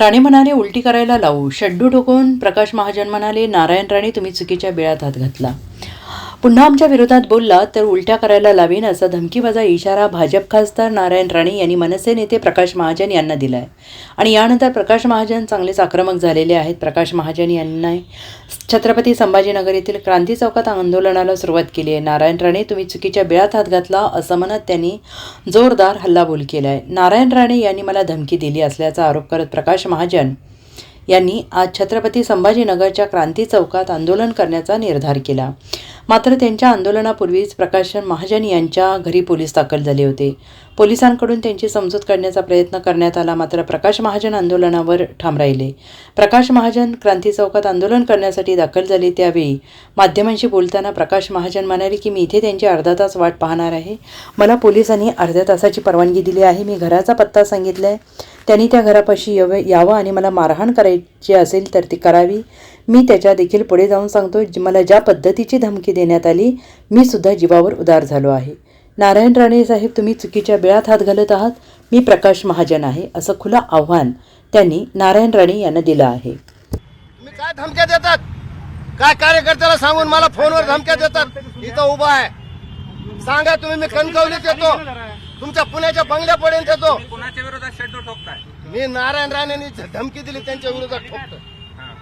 राणे म्हणाले उलटी करायला लावू. शड्डू ठोकून प्रकाश महाजन म्हणाले नारायण राणे तुम्ही चुकीच्या बिळात हात घातला. पुन्हा आमच्या विरोधात बोलला तर उलट्या करायला लावीन असा धमकीबाजा इशारा भाजप खासदार नारायण राणे यांनी मनसे नेते प्रकाश महाजन यांना दिला आहे आणि यानंतर प्रकाश महाजन चांगलेच आक्रमक झालेले आहेत. प्रकाश महाजन यांना छत्रपती संभाजीनगर येथील क्रांती चौकात आंदोलनाला सुरुवात केली आहे. नारायण राणे तुम्ही चुकीच्या बिळात हात घातला असं म्हणत त्यांनी जोरदार हल्लाबोल केला आहे नारायण राणे यांनी मला धमकी दिली असल्याचा आरोप करत प्रकाश महाजन यांनी आज छत्रपती संभाजीनगरच्या क्रांती चौकात आंदोलन करण्याचा निर्धार केला. मात्र त्यांच्या आंदोलनापूर्वीच प्रकाशन महाजन यांच्या घरी पोलीस दाखल झाले होते. पोलिसांकडून त्यांची समजूत काढण्याचा प्रयत्न करण्यात आला मात्र प्रकाश महाजन आंदोलनावर ठाम राहिले. प्रकाश महाजन क्रांती चौकात आंदोलन करण्यासाठी दाखल झाले त्यावेळी माध्यमांशी बोलताना प्रकाश महाजन म्हणाले की मी इथे त्यांची अर्धा तास वाट पाहणार आहे. मला पोलिसांनी अर्ध्या तासाची परवानगी दिली आहे. मी घराचा पत्ता सांगितला आहे त्यांनी त्या घरापाशी यावं यावं आणि मला मारहाण करायची असेल तर ती करावी. मी त्याच्या देखील पुढे जाऊन सांगतो मला ज्या पद्धतीची धमकी देण्यात आली मी सुद्धा जीवावर उदार झालो आहे. नारायण राणे साहेब तुम्ही चुकीच्या बिळात हात घालत आहात. मी प्रकाश महाजन आहे असं खुलं आव्हान त्यांनी नारायण राणे यांना दिलं आहे. तुम्ही काय धमक्या देतात? काय कार्यकर्त्याला सांगून मला फोनवर धमक्या देतात? इथं उभा आहे. सांगा तुम्ही मी कणकवलीत येतो. तुमच्या पुण्याच्या बंगल्यापर्यंत येतो कुणाच्या विरोधात शेड्यू ठोकताय? मी नारायण राणेंनी धमकी दिली त्यांच्या विरोधात ठोकतो. हा.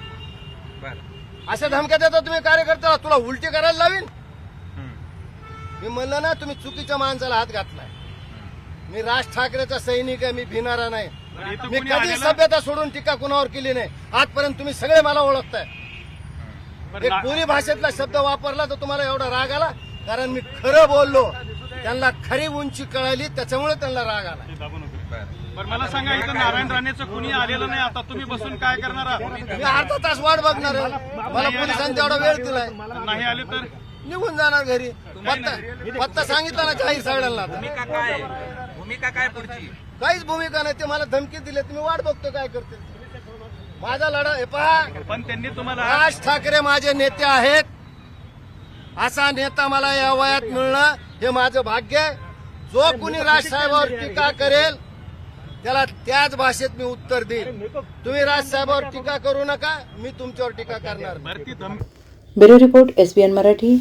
बरं. अशा धमक्या देता तुम्ही कार्यकर्त्याला तुला उलटी करायला लावीन. मी म्हणलं ना तुम्ही चुकीच्या माणसाला हात घातलाय. मी राज ठाकरेचा सैनिक आहे मी भिणारा नाही. मी कधी सभ्यता सोडून टीका कुणावर केली नाही. आजपर्यंत तुम्ही सगळे मला ओळखताय. एक बोली भाषेतला शब्द वापरला तर तुम्हाला एवढा राग आला? कारण मी खरं बोललो. त्यांना खरी उंची कळाली त्याच्यामुळे त्यांना राग आला. मला सांगा इथं नारायण राणेचं कुणी आलेलं नाही आता तुम्ही बसून काय करणार आहात? मी अर्धा तास वाट बघणार आहे. मला पोलिसांनी तेवढा वेळ दिलाय. नाही आले तर? निघून जाणार घरी. पत्ता पत्ता सांगितला ना जाहीर सगळ्यांना आता. भूमिका काय भूमिका काय पुढची? काहीच भूमिका नाही ते मला धमकी दिली तुम्ही वाट बघतो काय करते माझा लढा हे पहा. पण त्यांनी तुम्हाला राज ठाकरे माझे नेते आहेत. असा नेता मला या वयात मिळणं हे माझं भाग्य आहे. जो कुणी राजसाहेबावर टीका करेल त्याला त्याच भाषेत मी उत्तर देईन. तुम्ही राजसाहेबावर टीका करू नका मी तुमच्यावर टीका करणार. Bureau report S B N Marathi.